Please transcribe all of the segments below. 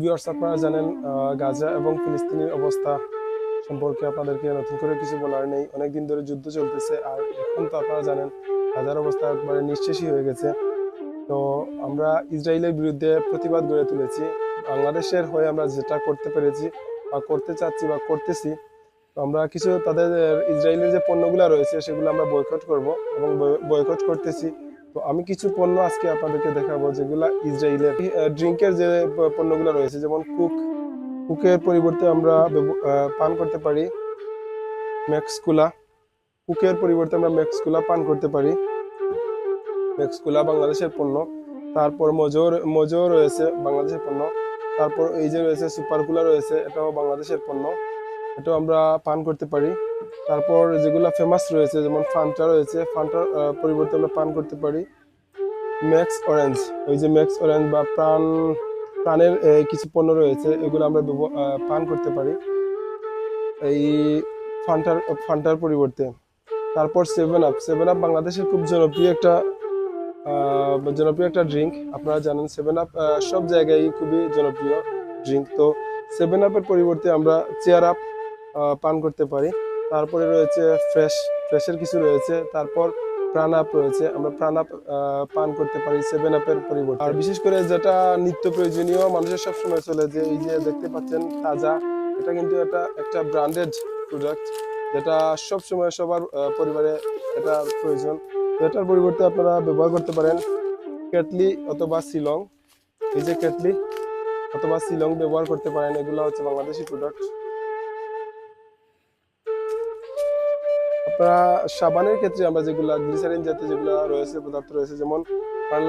Viewers, আপনারা জানেন গাজা এবং ফিলিস্তিনের অবস্থা সম্পর্কে আপনাদেরকে নতুন করে কিছু বলার নেই। অনেকদিন ধরে যুদ্ধ চলতেছে আর এখন তো আপনারা জানেন, গাজার অবস্থা একবারে নিঃশেষই হয়ে গেছে। তো আমরা ইসরায়েলের বিরুদ্ধে প্রতিবাদ গড়ে তুলেছি। বাংলাদেশের হয়ে আমরা যেটা করতে পেরেছি বা করতে চাচ্ছি বা করতেছি আমরা কিছু তাদের ইসরায়েলের যে পণ্যগুলো রয়েছে, সেগুলো আমরা বয়কট করব এবং বয়কট করতেছি। তো আমি কিছু পণ্য আজকে আপনাদেরকে দেখাবো, যেগুলা ইসরায়েলের ড্রিঙ্কের যে পণ্যগুলো রয়েছে, যেমন কুক। কুকের পরিবর্তে আমরা পান করতে পারি। ম্যাক্সকুলা। কুকের পরিবর্তে আমরা ম্যাক্সকুলা পান করতে পারি। ম্যাক্সকুলা বাংলাদেশের পণ্য। তারপর মজোর মজো রয়েছে বাংলাদেশের পণ্য। তারপর এই যে রয়েছে, সুপারকুলা রয়েছে, এটাও বাংলাদেশের পণ্য। এটাও আমরা পান করতে পারি। তারপর যেগুলো ফেমাস রয়েছে, যেমন ফান্টা রয়েছে ফান্টার পরিবর্তে আমরা পান করতে পারি। ম্যাক্স অরেঞ্জ ওই যে ম্যাক্স অরেঞ্জ বা প্রাণ, প্রাণের কিছু পণ্য রয়েছে, এগুলো আমরা পান করতে পারি। এই ফান্টার ফান্টার পরিবর্তে। তারপর সেভেন আপ সেভেন আপ বাংলাদেশের খুব জনপ্রিয় একটা জনপ্রিয় একটা ড্রিঙ্ক আপনারা জানেন সেভেন আপ সব জায়গায় খুবই জনপ্রিয় ড্রিঙ্ক তো সেভেন আপের পরিবর্তে আমরা চেয়ার আপ পান করতে পারি। তারপরে রয়েছে ফ্রেশ ফ্রেশের কিছু রয়েছে। তারপর প্রাণ আপ রয়েছে। আমরা প্রাণ আপ পান করতে পারি সেভেন আপের পরিবর্তে। আর বিশেষ করে যেটা নিত্য প্রয়োজনীয়, মানুষের সবসময় চলে যে এই যে দেখতে পাচ্ছেন, তাজা, এটা কিন্তু এটা একটা ব্র্যান্ডেড প্রোডাক্ট যেটা সবসময় সবার পরিবারে এটা প্রয়োজন। এটার পরিবর্তে আপনারা ব্যবহার করতে পারেন কেটলি অথবা শিলং। এই যে কেটলি অথবা শিলং ব্যবহার করতে পারেন, এগুলো হচ্ছে বাংলাদেশি প্রোডাক্ট আপনারা সাবানের ক্ষেত্রে আমরা যেগুলো গ্লিসারিন জাতীয় যেগুলো রয়েছে, পদার্থ রয়েছে, যেমন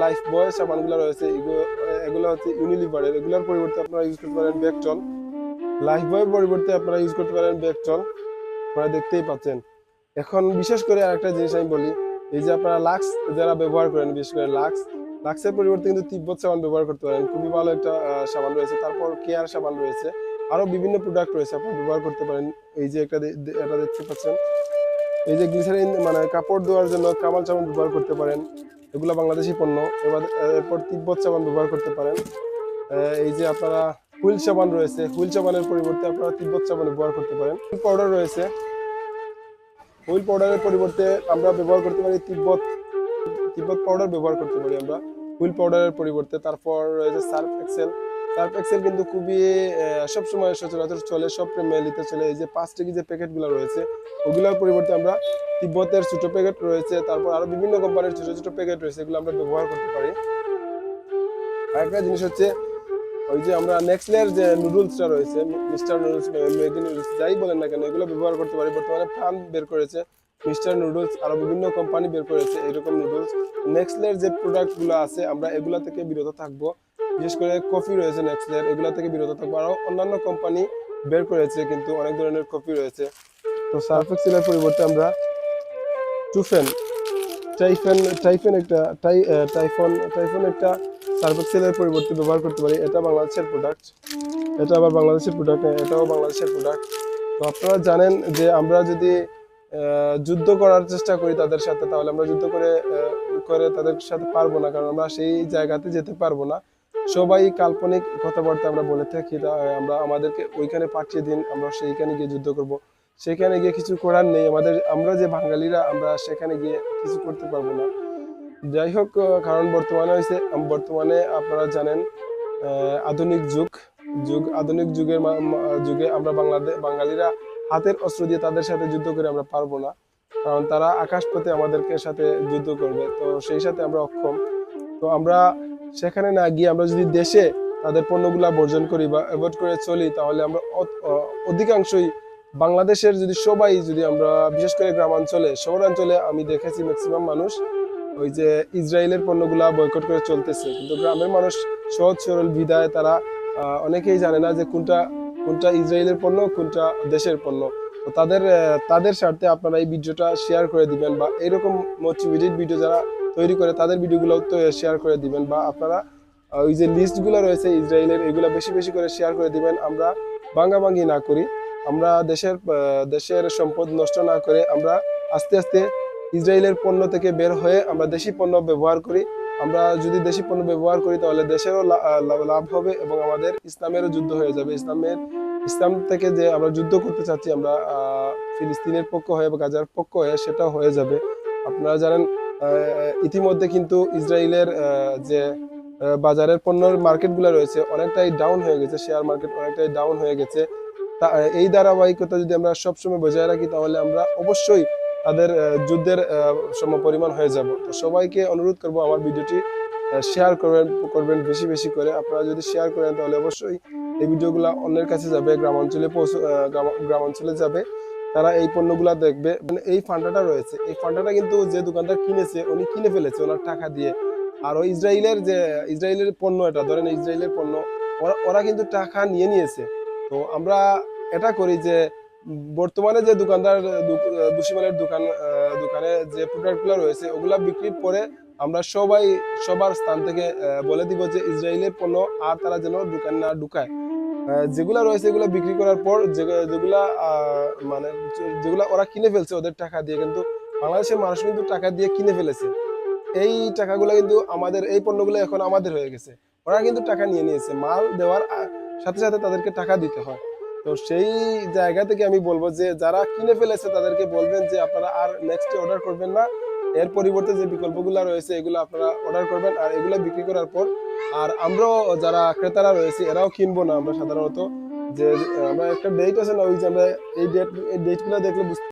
লাইফ বয় সাবানগুলো রয়েছে এগুলো হচ্ছে ইউনিলিভারের, এগুলোর পরিবর্তে আপনারা ইউজ করতে পারেন ব্যাকটল লাইফ বয়ের পরিবর্তে আপনারা ইউজ করতে পারেন ব্যাকটল আপনারা দেখতেই পাচ্ছেন। এখন বিশেষ করে আরেকটা জিনিস আমি বলি, এই যে আপনারা লাক্স যারা ব্যবহার করেন, বিশেষ করে লাক্স, লাক্সের পরিবর্তে কিন্তু তিব্বত সাবান ব্যবহার করতে পারেন। খুবই ভালো একটা সাবান রয়েছে। তারপর কেয়ার সাবান রয়েছে। আরও বিভিন্ন প্রোডাক্ট রয়েছে, আপনারা ব্যবহার করতে পারেন। এই যে একটা এটা দেখতে পাচ্ছেন। এই যে গ্লিসারিন মানে কাপড় ধোয়ার জন্য কামাল সাবান ব্যবহার করতে পারেন। এগুলো বাংলাদেশি পণ্য। এবার, এরপর তিব্বত সাবান ব্যবহার করতে পারেন। এই যে আপনারা হুইল সাবান রয়েছে, হুইল সাবানের পরিবর্তে আপনারা তিব্বত সাবান ব্যবহার করতে পারেন। পাউডার রয়েছে। হুইল পাউডারের পরিবর্তে আমরা ব্যবহার করতে পারি তিব্বত তিব্বত পাউডার ব্যবহার করতে পারি আমরা। হুইল পাউডারের পরিবর্তে। তারপর রয়েছে সার্ফ এক্সেল। সার্ফ এক্সেল কিন্তু খুবই সব সময় সচরাচর চলে, সব মেলিতে চলে। এই যে পাঁচ টাকি যে প্যাকেটগুলো রয়েছে, ওগুলোর পরিবর্তে আমরা তিব্বতের ছোট প্যাকেট রয়েছে, তারপর আরও বিভিন্ন কোম্পানির ছোট ছোট প্যাকেট রয়েছে, এগুলো আমরা ব্যবহার করতে পারি। আরেকটা জিনিস হচ্ছে, ওই যে আমরা নেক্সলের যে নুডলসটা রয়েছে মিস্টার নুডলস ম্যাগি নুডলস যাই বলেন না কেন, এগুলো ব্যবহার করতে পারি। বর্তমানে প্রাণ বের করেছে মিস্টার নুডলস আরও বিভিন্ন কোম্পানি বের করেছে, এরকম নুডলস নেক্সলের যে প্রোডাক্টগুলো আছে, আমরা এগুলা থেকে বিরত থাকব। বিশেষ করে কফি রয়েছে নেক্সলের এগুলা থেকে বিরত থাকব। আরও অন্যান্য কোম্পানি বের করেছে, কিন্তু অনেক ধরনের কফি রয়েছে। তো সার্ফেক্সেলের পরিবর্তে আমরা টুফেন, টাইফেন টাইফেন একটা, টাই টাইফন টাইফন একটা সার্ফেক্সেলের পরিবর্তে ব্যবহার করতে পারি। এটা বাংলাদেশের প্রোডাক্ট এটা আবার বাংলাদেশের প্রোডাক্ট এটাও বাংলাদেশের প্রোডাক্ট তো আপনারা জানেন যে আমরা যদি যুদ্ধ করার চেষ্টা করি তাদের সাথে, তাহলে আমরা যুদ্ধ করে করে তাদের সাথে পারব না, কারণ আমরা সেই জায়গাতে যেতে পারব না। সবাই কাল্পনিক কথাবার্তা আমরা বলে থাকি আমরা আমাদেরকে ওইখানে পাঠিয়ে দিন, আমরা সেইখানে গিয়ে যুদ্ধ করব। সেখানে গিয়ে কিছু করার নেই, আমাদের, আমরা যে বাঙালিরা, আমরা সেখানে গিয়ে কিছু করতে পারব না। যাই হোক কারণ বর্তমানে হয়েছে বর্তমানে আপনারা জানেন আধুনিক যুগ যুগ, আধুনিক যুগের যুগে আমরা বাংলাদেশ বাঙালিরা হাতের অস্ত্র দিয়ে তাদের সাথে যুদ্ধ করে আমরা পারব না, কারণ তারা আকাশপথে আমাদেরকে সাথে যুদ্ধ করবে, তো সেই সাথে আমরা অক্ষম। তো আমরা সেখানে না গিয়ে আমরা যদি দেশে তাদের পণ্যগুলা বর্জন করি বা অ্যাভয়েড করে চলি, তাহলে আমরা অধিকাংশই বাংলাদেশের যদি সবাই যদি আমরা, বিশেষ করে গ্রামাঞ্চলে, শহরাঞ্চলে আমি দেখেছি ম্যাক্সিমাম মানুষ ওই যে ইসরায়েলের পণ্যগুলা বয়কট করে চলতেছে। কিন্তু গ্রামের মানুষ সহজ সরল বিদায় তারা অনেকেই জানে না যে কোনটা কোনটা ইসরায়েলের পণ্য, কোনটা দেশের পণ্য। তো তাদের তাদের স্বার্থে আপনারা এই ভিডিওটা শেয়ার করে দিবেন বা এরকম মোটিভেটেড ভিডিও যারা তৈরি করে, তাদের ভিডিওগুলো শেয়ার করে দিবেন বা আপনারা ওই যে লিস্টগুলো রয়েছে ইসরায়েলের, এগুলো বেশি বেশি করে শেয়ার করে দিবেন। আমরা ভাঙ্গাভাঙ্গি না করি। আমরা দেশের দেশের সম্পদ নষ্ট না করে আমরা আস্তে আস্তে ইসরায়েলের পণ্য থেকে বের হয়ে আমরা দেশি পণ্য ব্যবহার করি। আমরা যদি দেশি পণ্য ব্যবহার করি তাহলে দেশেরও লাভ হবে এবং আমাদের ইসলামেরও যুদ্ধ হয়ে যাবে। ইসলামের ইসলাম থেকে যে আমরা যুদ্ধ করতে চাচ্ছি, আমরা ফিলিস্তিনের পক্ষ হয়ে বা গাজার পক্ষ হয়ে সেটাও হয়ে যাবে। আপনারা জানেন ইতিমধ্যে কিন্তু ইসরায়েলের যে বাজারের পণ্যের মার্কেটগুলো রয়েছে, অনেকটাই ডাউন হয়ে গেছে শেয়ার মার্কেট অনেকটাই ডাউন হয়ে গেছে। তা এই ধারাবাহিকতা যদি আমরা সবসময় বজায় রাখি, তাহলে আমরা অবশ্যই তাদের যুদ্ধের সম, পরিমাণ হয়ে যাব। তো সবাইকে অনুরোধ করব আমার ভিডিওটি শেয়ার করবেন করবেন বেশি বেশি করে। আপনারা যদি শেয়ার করেন তাহলে অবশ্যই এই ভিডিওগুলো অন্যের কাছে যাবে গ্রামাঞ্চলে পৌঁছ- আহ, গ্রাম- গ্রাম অঞ্চলে যাবে। তারা এই পণ্যগুলা দেখবে। মানে এই ফান্ডাটা রয়েছে। এই ফান্ডাটা কিন্তু যে দোকানদার কিনেছে উনি কিনে ফেলেছে ওনার টাকা দিয়ে। আর ওই ইসরায়েলের যে ইসরায়েলের পণ্য এটা ধরেন ইসরায়েলের পণ্য ওরা ওরা কিন্তু টাকা নিয়ে নিয়েছে। তো আমরা এটা করি যে বর্তমানে যে দোকানদার দুশিমালের দোকান দোকানে যে প্রোডাক্টগুলো রয়েছে ওগুলা বিক্রির পরে আমরা সবাই সবার স্থান থেকে বলে দিব যে ইসরায়েলের পণ্য আর তারা যেন দোকান না ঢুকায়। যেগুলা রয়েছে এগুলো বিক্রি করার পর যেগুলা মানে যেগুলা ওরা কিনে ফেলছে ওদের টাকা দিয়ে, কিন্তু বাংলাদেশের মানুষ কিন্তু টাকা দিয়ে কিনে ফেলেছে। এই টাকাগুলো কিন্তু আমাদের, এই পণ্যগুলো এখন আমাদের হয়ে গেছে। ওরা কিন্তু টাকা নিয়ে নিয়েছে, মাল দেওয়ার সাথে সাথে তাদেরকে টাকা দিতে হয়। তো সেই জায়গা থেকে আমি বলব যে যারা কিনে ফেলেছে তাদেরকে বলবেন যে আপনারা আর নেক্সট অর্ডার করবেন না। এর পরিবর্তে যে বিকল্পগুলো রয়েছে, এগুলো আপনারা অর্ডার করবেন আর এগুলো বিক্রি করার পর, আর আমরাও যারা ক্রেতারা রয়েছে, এরাও কিনবো না আমরা সাধারণত। যে, আমরা একটা ডেট আছে না, ওই যে আমরা এই ডেট এই ডেটগুলো দেখলে বুঝতে